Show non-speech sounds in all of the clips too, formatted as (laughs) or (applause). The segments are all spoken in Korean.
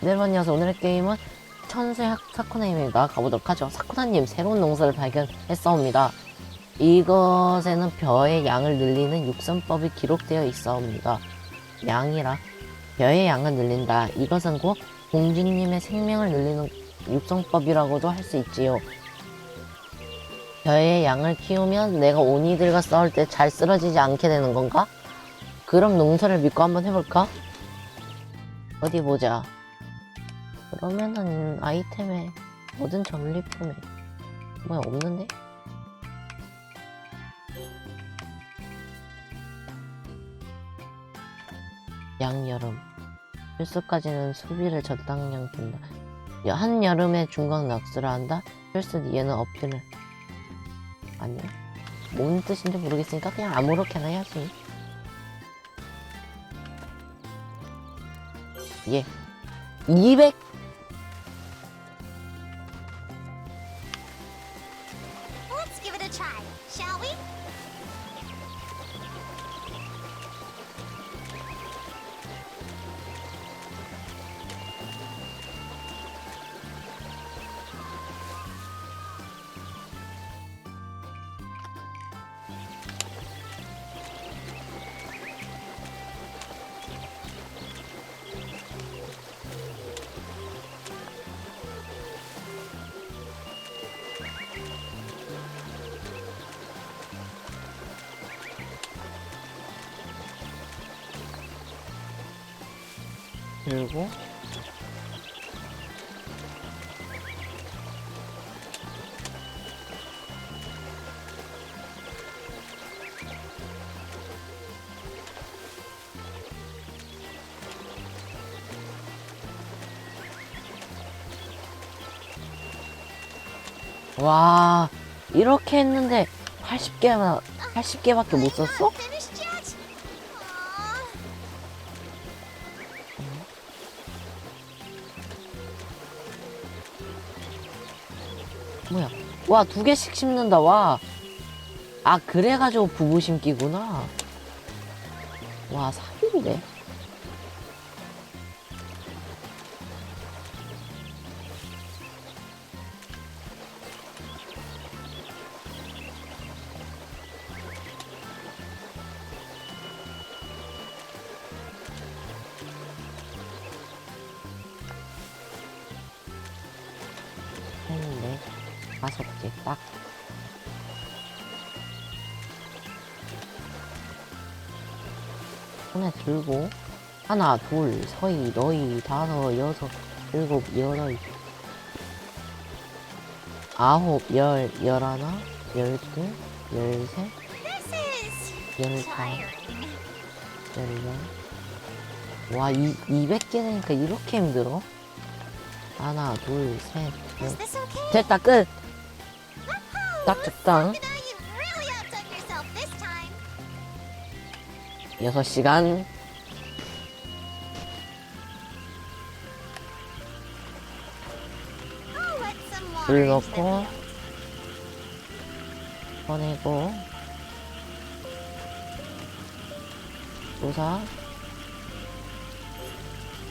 네, 안녕하세요. 오늘의 게임은 천수의 학- 사쿠나님입니다. 가보도록 하죠. 사쿠나님 새로운 농사를 발견했사옵니다. 이것에는 벼의 양을 늘리는 육선법이 기록되어 있사옵니다. 양이라 벼의 양을 늘린다. 이것은 곧 공주님의 생명을 늘리는 육성법이라고도 할 수 있지요. 벼의 양을 키우면 내가 오니들과 싸울 때 잘 쓰러지지 않게 되는 건가? 그럼 농사를 믿고 한번 해볼까? 어디 보자. 그러면은 아이템에 모든 전리품에 뭐야 없는데? 양여름 필수까지는 수비를 적당량 둔다. 여- 한여름에 중간 낙수를 한다. 필수 뒤에는 어필을 아니야. 뭔 뜻인지 모르겠으니까 그냥 아무렇게나 해야지. 예. 200 들고 와 이렇게 했는데 80개만 80개밖에 못 썼어? 와, 두 개씩 심는다, 와. 아, 그래가지고 부부 심기구나. 와, 사기인데? 했는데, 다섯 개 딱. 손에 들고, 하나, 둘, 서희, 너희, 다섯, 여섯, 일곱, 여덟, 아홉, 열, 열하나, 열둘, 열셋, 열다. 열네. 와, 이, 200개 되니까 이렇게 힘들어? 하나, 둘, 셋, 넷. Is this okay? 됐다, 끝! 딱 적당. Now you've really outdone yourself this time. 6시간. I'll let some water 물 into the 넣고. field. 꺼내고 조사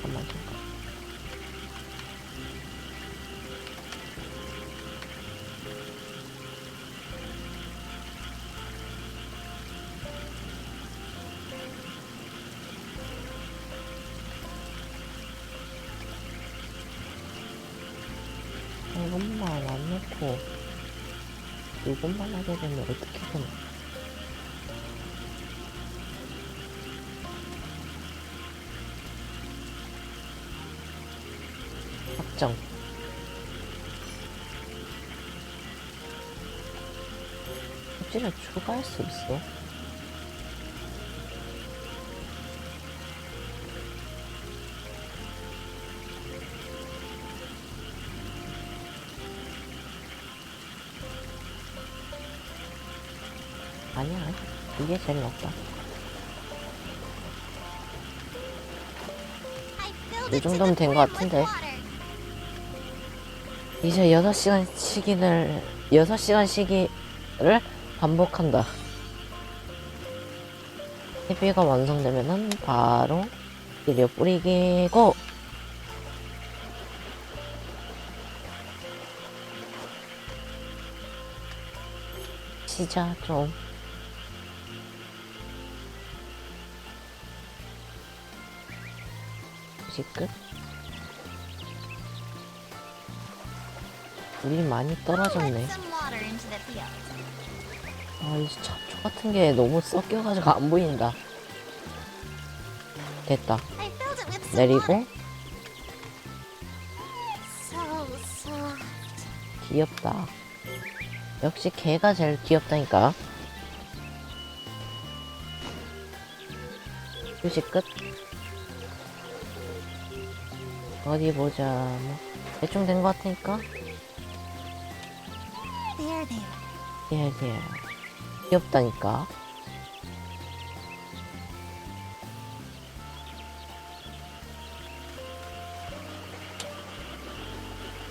잠깐만 잠 이것만 안 넣고 이것만 하게 되면 어떻게 되나? 확정. 껍질을 추가할 수 있어? 이게 제일 낫다. 이 정도면 된 것 같은데. 이제 6시간 시기를, 6시간 시기를 반복한다. TV가 완성되면은 바로 비료 뿌리기고, 시작 좀. 끝. 물이 많이 떨어졌네. 아, 이 잡초 같은 게 너무 섞여가지고 안 보인다. 됐다. 내리고. 귀엽다. 역시 개가 제일 귀엽다니까. 휴식 끝. 어디 보자. 뭐 대충 된 것 같으니까. There, there. 예, 예. 귀엽다니까.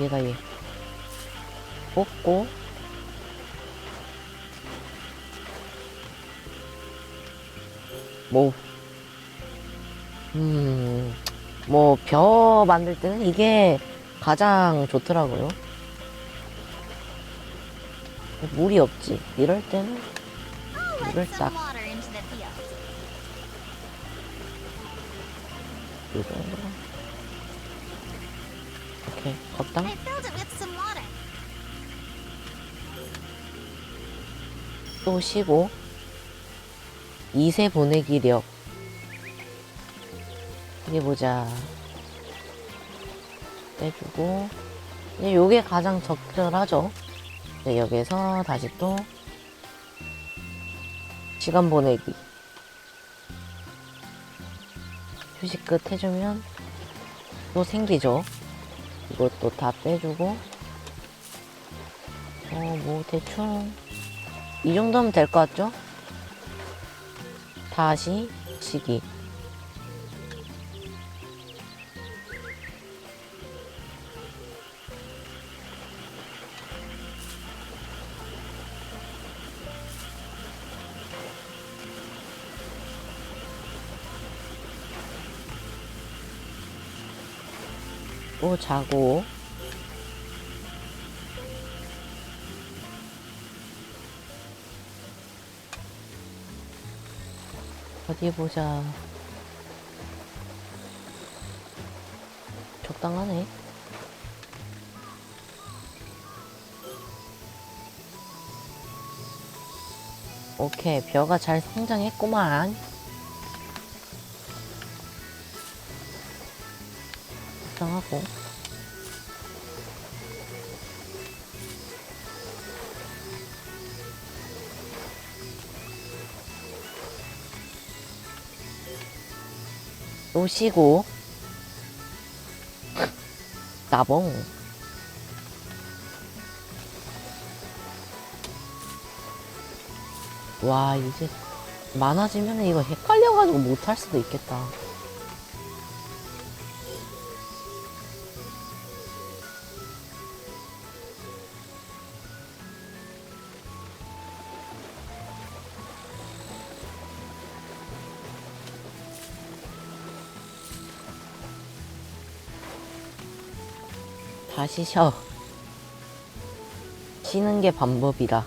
얘가 얘. 뽑고. 뭐. 음. 뭐, 벼 만들 때는 이게 가장 좋더라고요. 물이 없지. 이럴 때는 let 딱. 이거. some water. 또 쉬고. 2세 보내기력. 이게 보자. 빼주고. 이제 요게 가장 적절하죠. 네, 여기서 다시 또 시간 보내기. 휴식 끝 해주면 또 생기죠. 이것도 다 빼주고. 어, 뭐, 대충. 이 정도면 될 것 같죠? 다시 시기. 또 자고. 어디 보자. 적당하네. 오케이, 벼가 잘 성장했구만. 하고. 또 쉬고. 나봉. 와 이제 많아지면 이거 헷갈려가지고 못할 수도 있겠다 다시 쉬어 쉬는 게 방법이다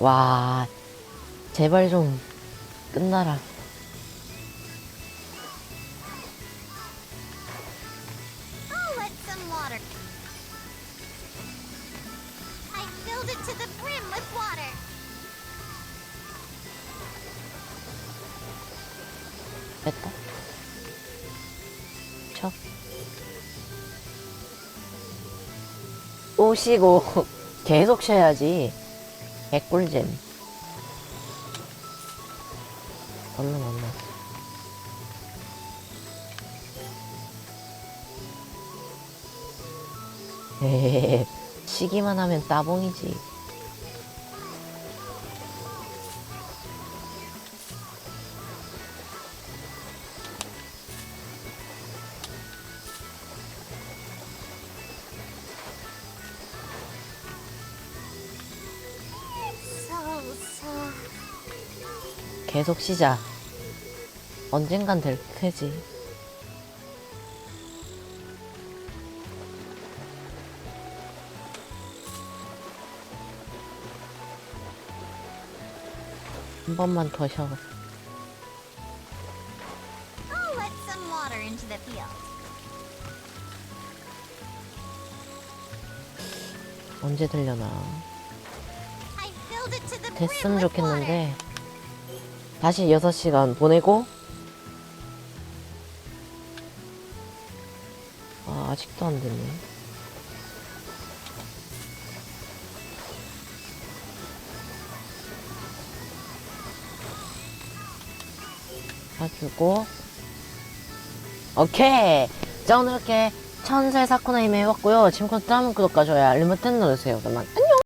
와 제발 좀 끝나라. I'll let some 또 쉬고 (laughs) 계속 쉬어야지. 개꿀잼. 얼른 에헤헤 쉬기만 하면 따봉이지 계속 쉬자 언젠간 될 테지 한 번만 더 field. 언제 들려나. 됐으면. 좋겠는데. 다시 6시간 보내고. 아, 아직도 안 됐네. 사주고. 오케이! 자, 오늘 이렇게 천세 사쿠나임에 해봤고요. 지금까지 다음 구독과 좋아요, 알림 버튼 눌러주세요. 그러면 안녕!